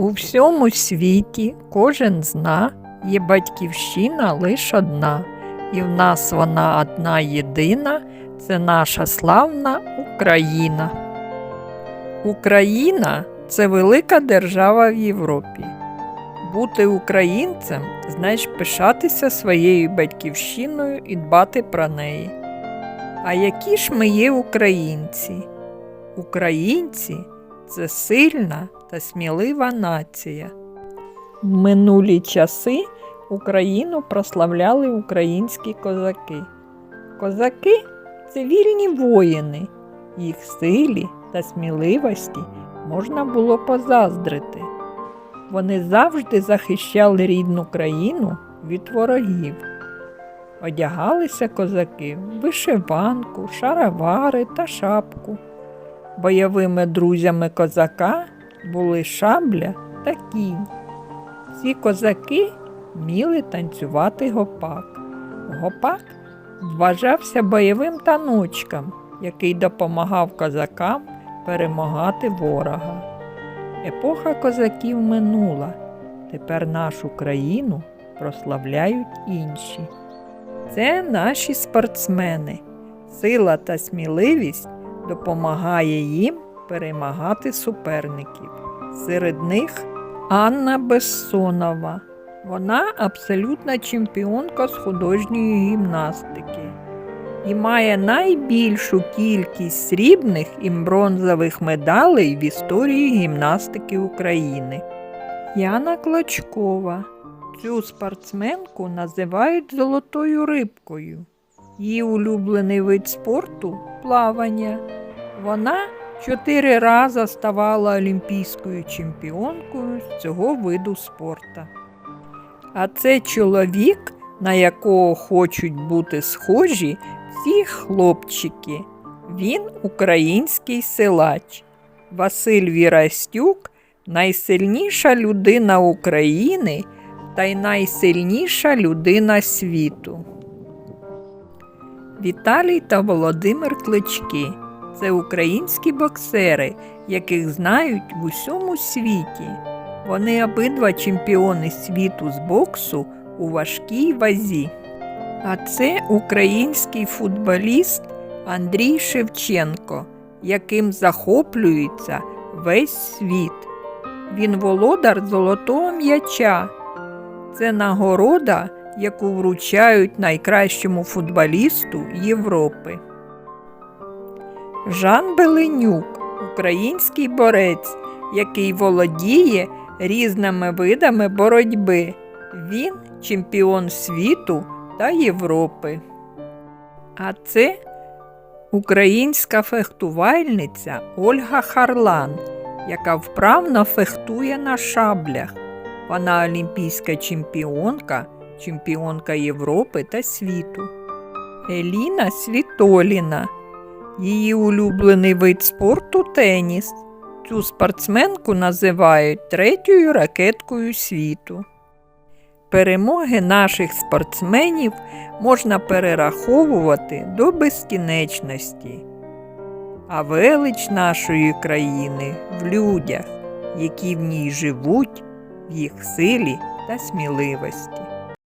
У всьому світі кожен зна, є батьківщина лиш одна, і в нас вона одна єдина, це наша славна Україна. Україна це велика держава в Європі. Бути українцем значить пишатися своєю батьківщиною і дбати про неї. А які ж ми є українці? Українці це сильна та смілива нація. В минулі часи Україну прославляли українські козаки. Козаки це вільні воїни, їх силі та сміливості можна було позаздрити. Вони завжди захищали рідну країну від ворогів. Одягалися козаки в вишиванку, шаровари та шапку. Бойовими друзями козака були шабля та кінь. Ці козаки вміли танцювати гопак. Гопак вважався бойовим таночком, який допомагав козакам перемагати ворога. Епоха козаків минула. Тепер нашу країну прославляють інші. Це наші спортсмени. Сила та сміливість допомагає їм перемагати суперників. Серед них Анна Бессонова. Вона абсолютна чемпіонка з художньої гімнастики і має найбільшу кількість срібних і бронзових медалей в історії гімнастики України. Яна Клочкова. Цю спортсменку називають золотою рибкою. Її улюблений вид спорту плавання. Вона чотири рази ставала олімпійською чемпіонкою цього виду спорту. А це чоловік, на якого хочуть бути схожі всі хлопчики. Він український силач. Василь Вірастюк найсильніша людина України та й найсильніша людина світу. Віталій та Володимир Клички це українські боксери, яких знають в усьому світі. Вони обидва чемпіони світу з боксу у важкій вазі. А це український футболіст Андрій Шевченко, яким захоплюється весь світ. Він володар золотого м'яча. Це нагорода, яку вручають найкращому футболісту Європи. Жан Беленюк український борець, який володіє різними видами боротьби. Він чемпіон світу та Європи. А це українська фехтувальниця Ольга Харлан, яка вправно фехтує на шаблях. Вона олімпійська чемпіонка, чемпіонка Європи та світу. Еліна Світоліна. Її улюблений вид спорту теніс. Цю спортсменку називають третьою ракеткою світу. Перемоги наших спортсменів можна перераховувати до безкінечності, а велич нашої країни в людях, які в ній живуть, в їх силі та сміливості.